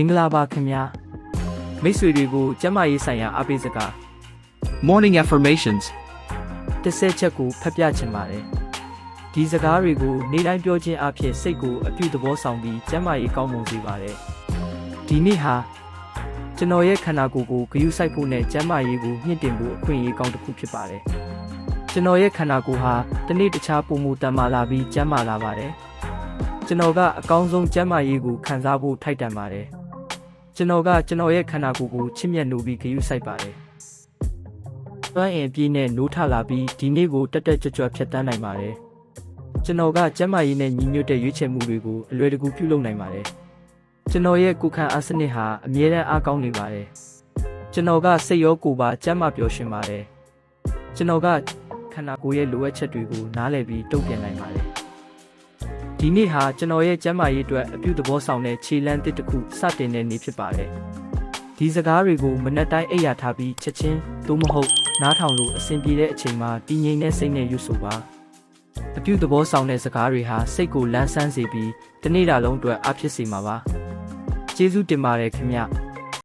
မင်္ဂလာပါခင်ဗျာမိတ်ဆွေတွေကိုကျမ်းမာရေးဆိုင်ရာအားပေးစကား Morning affirmations. တစ်ဆက်ချက်ကိုဖတ်ပြချင်ပါတယ်ဒီစကားတွေကိုနေ့တိုင်းပြောခြင်းအဖြစ်စိတ်ကိုအပြုသဘောဆောင်ပြီးကျမ်းမာရေးကောင်းမွန်စေပါတယ်ဒီနေ့ဟာကျွန်တော်ရဲ့ခန္ဓာကိုယ်ကိုဂရုစိုက်ဖို့နဲ့ကျမ်းမာရေးကိုမြင့်တင်ဖို့အခွင့်အရေးကောင်းတစ်ခုဖြစ်ပါတယ်ကျွန်တော်ရဲ့ခန္ဓာကိုယ်ဟာတစ်နေ့တစ်ခြားပုံမူတန်မာလာပြီးကျန်းမာလာပါတယ်ကျွန်တော်ကအကောင်းဆုံးကျန်းမာရေးကိုခံစားဖို့ထိုက်တန်ပါတယ် ကျွန်တော်ကကျွန်တော်ရဲ့ခန္ဓာကိုယ်ကိုချစ်မြတ်နိုးပြီးဂရုစိုက်ပါတယ်တွန်းအင်ပြည့်နဲ့နိုးထလာပြီးဒီနေ့ကိုတက်တက်ကြွကြွဖြတ်တန်းနိုင်ပါတယ်။ကျွန်တော်ကကျမ်းမာရေးနဲ့ညီညွတ်တဲ့ရွေးချယ်မှုတွေကိုအလွယ်တကူပြုလုပ်နိုင်ပါတယ်။ကျွန်တော်ရဲ့ကိုယ်ခံအားစနစ်ဟာအမြဲတမ်းအားကောင်းနေပါတယ်။ကျွန်တော်ကစိတ်ရောကိုယ်ပါကျန်းမာပျော်ရွှင်ပါတယ်။ကျွန်တော်ကခန္ဓာကိုယ်ရဲ့လိုအပ်ချက်တွေကိုနားလည်ပြီးတုံ့ပြန်နိုင်ပါတယ်။ ဒီနေ့ဟာကျွန်တော်ရဲ့ကျန်းမာရေးအတွက်အပြုသဘောဆောင်တဲ့ခြေလှမ်းတစ်တစ်ခုစတင်တဲ့နေ့ဖြစ်ပါတယ်။ဒီစကားတွေကိုမနက်တိုင်းအိပ်ယာထားပြီးချက်ချင်းသို့မဟုတ်နားထောင်လို့အဆင်ပြေတဲ့အချိန်မှာတည်ငြိမ်တဲ့စိတ်နဲ့ရွတ်ဆိုပါအပြုသဘောဆောင်တဲ့စကားတွေဟာစိတ်ကိုလန်းဆန်းစေပြီးတစ်နေ့တာလုံးအတွက်အားဖြစ်စေမှာပါကျေးဇူးတင်ပါတယ်ခင်ဗျ